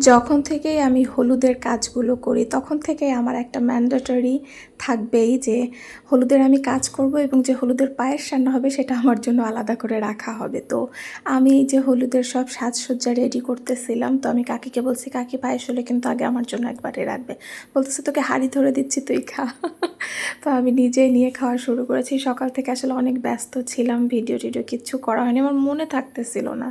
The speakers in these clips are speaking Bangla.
যখন থেকেই আমি হলুদের কাজগুলো করি, তখন থেকেই আমার একটা ম্যান্ডেটরি থাকবেই যে হলুদের আমি কাজ করব এবং যে হলুদের পায়েস রান্না হবে সেটা আমার জন্য আলাদা করে রাখা হবে। তো আমি যে হলুদের সব সাজসজ্জা রেডি করতেছিলাম, তো আমি কাকিকে বলছি, কাকি পায়েস হলে কিন্তু আগে আমার জন্য একবারে রাখবে। বলতেছে, তোকে হাড়ি ধরে দিচ্ছি, তুই খা। তো আমি নিজেই নিয়ে খাওয়া শুরু করেছি। সকাল থেকে আসলে অনেক ব্যস্ত ছিলাম ভিডিও টিডিও কিচ্ছু করা হয়নি, আমার মনে থাকতেছিল না।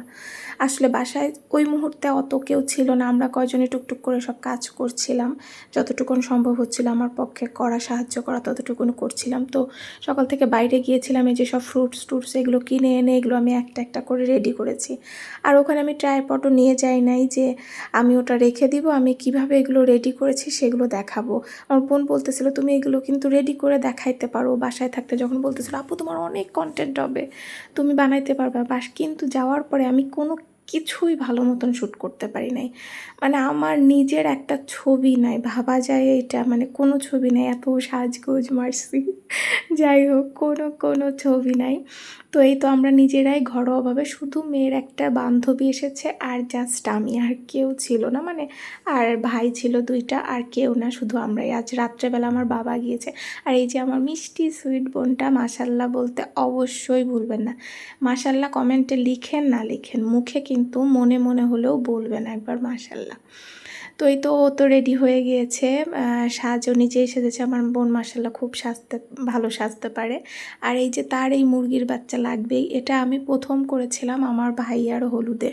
আসলে বাসায় ওই মুহূর্তে অত কেউ ছিল না, আমরা কয়জনে টুকটুক করে সব কাজ করছিলাম। যতটুকুন সম্ভব হচ্ছিল আমার পক্ষে করা, সাহায্য করা ততটুকুন করছিলাম। তো সকাল থেকে বাইরে গিয়েছিলাম, এই যে সব ফ্রুটস টুটস এগুলো কিনে এনে এগুলো আমি একটা একটা করে রেডি করেছি। আর ওখানে আমি ট্রাইপটও নিয়ে যাই নাই যে আমি ওটা রেখে দিব, আমি কীভাবে এগুলো রেডি করেছি সেগুলো দেখাবো। আমার বোন বলতেছিল, তুমি এগুলো কিন্তু রেডি করে দেখাইতে পারো, বাসায় থাকতে যখন বলতেছিল, আপু, তোমার অনেক কন্টেন্ট হবে। তুমি বানাইতে পারবে, বাস, কিন্তু যাওয়ার পরে আমি কোনো কিছুই ভালো মতন শ্যুট করতে পারি নাই। মানে আমার নিজের একটা ছবি নাই, ভাবা যায় এটা মানে কোনো ছবি নাই, এত সাজগোজ মারছি যাই হোক, কোনো কোনো ছবি নাই। তো এই তো আমরা নিজেরাই ঘরোয়াভাবে শুধু মেয়ের একটা বান্ধবী এসেছে, আর জাস্ট আমি, আর কেউ ছিল না মানে আর ভাই ছিল দুইটা, আর কেউ না, শুধু আমরাই। আজ রাত্রেবেলা আমার বাবা গিয়েছে, আর এই যে আমার মিষ্টি সুইট বোনটা মাসাল্লাহ বলতে অবশ্যই ভুলবেন না। মাসাল্লাহ কমেন্টে লিখেন, না লিখেন, মুখে কিন্তু মনে মনে হলেও বলবেন একবার মাসাল্লাহ তো এই তো ও তো রেডি হয়ে গিয়েছে। সাজও নিজেই সেজেছে। আমার বোন মাসাল্লাহ খুব সাজতে, ভালো সাজতে পারে। আর এই যে তার এই মুরগির বাচ্চা লাগবেই, এটা আমি প্রথম করেছিলাম আমার ভাইয়ার হলুদে।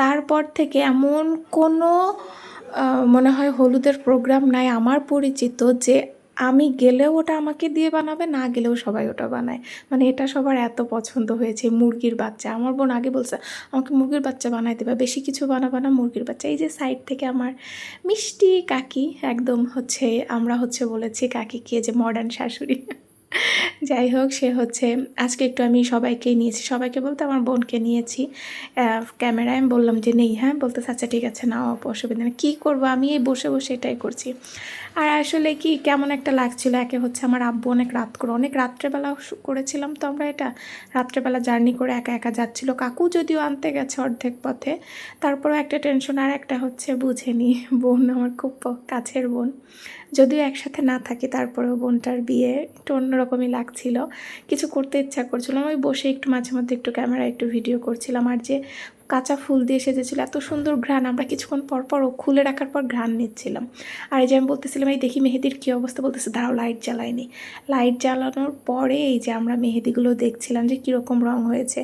তারপর থেকে এমন কোনো মনে হয় হলুদের প্রোগ্রাম নাই। আমার পরিচিত যে আমি গেলেও ওটা আমাকে দিয়ে বানাবে, না গেলেও সবাই ওটা বানায়। মানে এটা সবার এত পছন্দ হয়েছে, মুরগির বাচ্চা। আমার বোন আগে বলছে, আমাকে মুরগির বাচ্চা বানাই দেবে বেশি কিছু বানাবে না মুরগির বাচ্চা। এই যে সাইড থেকে আমার মিষ্টি কাকি একদম হচ্ছে, আমরা হচ্ছে বলেছি কাকি কাকিকে যে মডার্ন শাশুড়ি। যাই হোক সে হচ্ছে আজকে একটু আমি সবাইকে নিয়েছি সবাইকে বলতে আমার বোনকে নিয়েছি। ক্যামেরায় আমি বললাম যে নেই হ্যাঁ? বলতে আচ্ছা ঠিক আছে আপু, অসুবিধা নেই। কী করব? আমি এই বসে বসে এটাই করছি। আর আসলে কি কেমন একটা লাগছিল একে হচ্ছে আমার আব্বু অনেক রাত করে অনেক রাত্রেবেলা করেছিলাম তো আমরা এটা রাত্রেবেলা জার্নি করে একা একা যাচ্ছিল। কাকু যদিও আনতে গেছে অর্ধেক পথে তারপরেও একটা টেনশন আর একটা হচ্ছে বুঝেনি বোন আমার খুব কাছের বোন। যদিও একসাথে না থাকি তারপরেও বোনটার বিয়ে একটু অন্যরকমই লাগছিল। কিছু করতে ইচ্ছা করছিলাম আমি বসে একটু মাঝে মধ্যে একটু ক্যামেরা একটু ভিডিও করছিলাম। আর যে কাঁচা ফুল দিয়ে সেজেছিল, এত সুন্দর ঘ্রাণ। আমরা কিছুক্ষণ পর পর ও খুলে রাখার পর ঘ্রাণ নিচ্ছিলাম। আর এই যে আমি বলতেছিলাম, এই দেখি মেহেদির কী অবস্থা? বলতেছে, দাঁড়াও লাইট জ্বালায়নি। লাইট জ্বালানোর পরে এই যে আমরা মেহেদিগুলো দেখছিলাম যে কীরকম রং হয়েছে।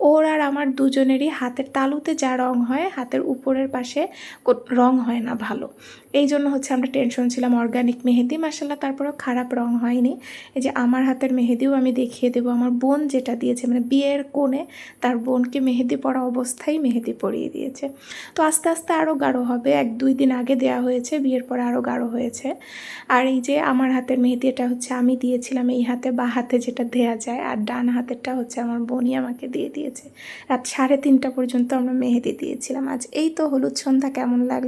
ওর আর আমার দুজনেরই হাতের তালুতে যা রং হয়, হাতের উপরের পাশে রং হয় না ভালো। এই জন্য হচ্ছে আমরা টেনশন ছিলাম অর্গানিক মেহেদি মাসাল্লাহ তারপরেও খারাপ রং হয়নি। এই যে আমার হাতের মেহেদিও আমি দেখিয়ে দেবো। আমার বোন যেটা দিয়েছে মানে বিয়ের কোণে তার বোনকে মেহেদি পরা অবস্থায় মেহেদি পরিয়ে দিয়েছে। তো আস্তে আস্তে আরও গাঢ় হবে। এক দুই দিন আগে দেয়া হয়েছে, বিয়ের পরে আরও গাঢ় হয়েছে। আর এই যে আমার হাতের মেহেদি, এটা হচ্ছে আমি দিয়েছিলাম এই হাতে, বা হাতে যেটা দেয়া যায়, আর ডান হাতেরটা হচ্ছে আমার বোনই আমাকে দিয়ে দিয়েছে। রাত সাড়ে তিনটা পর্যন্ত আমরা মেহেদি দিয়েছিলাম। আজ এই তো হলুদ সন্ধ্যা, কেমন লাগল?